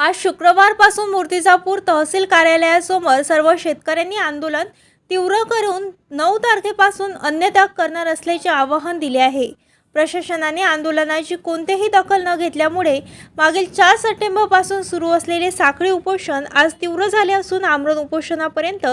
आज शुक्रवारपासून मूर्तिजापूर तहसील कार्यालयासमोर सर्व शेतकऱ्यांनी आंदोलन तीव्र करून नऊ तारखेपासून अन्नत्याग करणार असल्याचे आवाहन दिले आहे. प्रशासनाने आंदोलनाची कोणतीही दखल न घेतल्यामुळे मागील चार सप्टेंबरपासून सुरू असलेले साखळी उपोषण आज तीव्र झाले असून आमरण उपोषणापर्यंत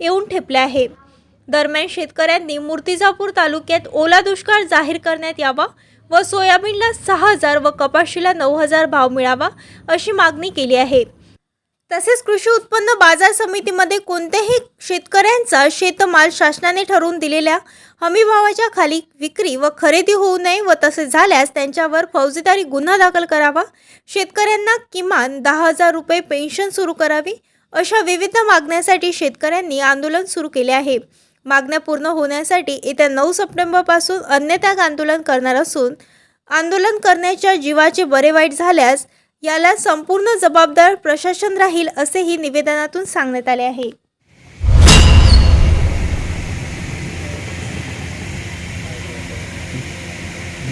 येऊन ठेपले आहे. दरम्यान शेतकऱ्यांनी मूर्तिजापूर तालुक्यात ओला दुष्काळ जाहीर करण्यात यावा व सोयाबीनला सहा हजार व कपाशीला नऊ हजार भाव मिळावा अशी मागणी केली आहे. तसेच कृषी उत्पन्न बाजार समितीमध्ये कोणत्याही शेतकऱ्यांचा शेतमाल शासनाने ठरवून दिलेल्या हमीभावाच्या खाली विक्री व खरेदी होऊ नये व तसे झाल्यास त्यांच्यावर फौजदारी गुन्हा दाखल करावा शेतकऱ्यांना किमान दहा हजार रुपये पेन्शन सुरू करावी अशा विविध मागण्यासाठी शेतकऱ्यांनी आंदोलन सुरू केले आहे. मागण्या पूर्ण होण्यासाठी येत्या नऊ सप्टेंबरपासून अन्यत्याग आंदोलन करणार असून आंदोलन करण्याच्या जीवाचे बरे वाईट झाल्यास याला संपूर्ण जबाबदार प्रशासन राहील असेही निवेदनातून सांगण्यात आले आहे.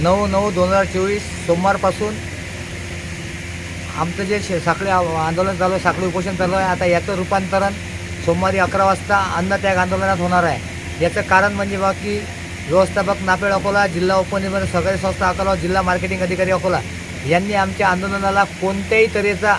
नऊ नऊ दोन हजार चोवीस सोमवारपासून आमचं जे शे साखळी आंदोलन चालू आहे साखळी उपोषण चालू आहे आता याचं रूपांतरण सोमवारी अकरा वाजता अन्नत्याग आंदोलनात होणार आहे. याचं कारण म्हणजे बा की व्यवस्थापक नापेड अकोला जिल्हा उपनिबंधक सहकारी संस्था अकोला जिल्हा मार्केटिंग अधिकारी अकोला यांनी आमच्या आंदोलनाला कोणत्याही तऱ्हेचा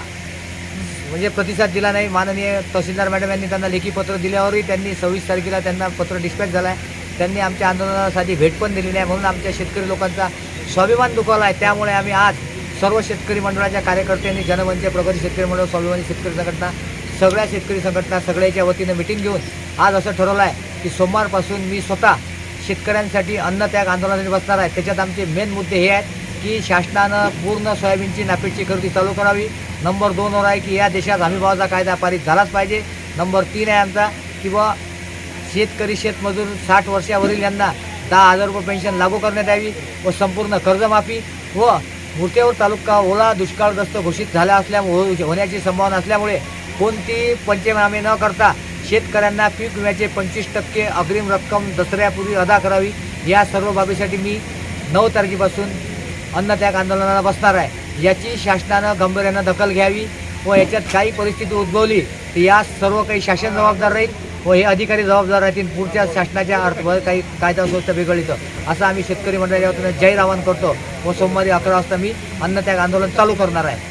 म्हणजे प्रतिसाद दिला नाही. माननीय तहसीलदार मॅडम यांनी त्यांना लेखी पत्र दिल्यावरही त्यांनी सव्वीस तारखेला त्यांना पत्र डिस्पॅच झालं आहे. त्यांनी आमच्या आंदोलनासाठी भेट पण दिलेली आहे. म्हणून आमच्या शेतकरी लोकांचा स्वाभिमान दुखावला आहे. त्यामुळे आम्ही आज सर्व शेतकरी मंडळाच्या कार्यकर्त्यांनी जनमंच प्रगती शेतकरी मंडळ स्वाभिमानी शेतकरी संघटना सगळ्या शेतकरी संघटना सगळ्याच्या वतीनं मिटिंग घेऊन आज असं ठरवलं आहे की सोमवारपासून मी स्वतः शेतकऱ्यांसाठी अन्नत्याग आंदोलनासाठी बसणार आहे. त्याच्यात आमचे मेन मुद्दे हे आहेत की शासनानं पूर्ण सोयाबीनची नापीडची खरेदी चालू करावी. नंबर दोनवर आहे की या देशात हमीभावाचा कायदा पारित झालाच पाहिजे. नंबर तीन आहे आमचा की शेतकरी शेतमजूर साठ वर्षावरील यांना दहा हजार रुपये पेन्शन लागू करण्यात यावी व संपूर्ण कर्जमाफी व मूर्तेवर तालुका ओला दुष्काळग्रस्त घोषित झाला असल्यामुळे होण्याची संभावना असल्यामुळे कोणती पंचनामे न करता शेतकऱ्यांना पीक विम्याचे पंचवीस टक्के अग्रिम रक्कम दसऱ्यापूर्वी अदा करावी या सर्व बाबीसाठी मी नऊ तारखेपासून अन्नत्याग आंदोलनाला बसणार आहे. याची शासनानं गंभीर्यानं दखल घ्यावी व याच्यात काही परिस्थिती उद्भवली तर या सर्व काही शासन जबाबदार राहील व हे अधिकारी जबाबदार राहतील. पुढच्या शासनाच्या अर्थ काही कायदा सुव्यवस्था बिघडलीचं असं आम्ही शेतकरी मंडळाच्या वतीनं जाहीर आवाहन करतो व सोमवारी अकरा वाजता मी अन्नत्याग आंदोलन चालू करणार आहे.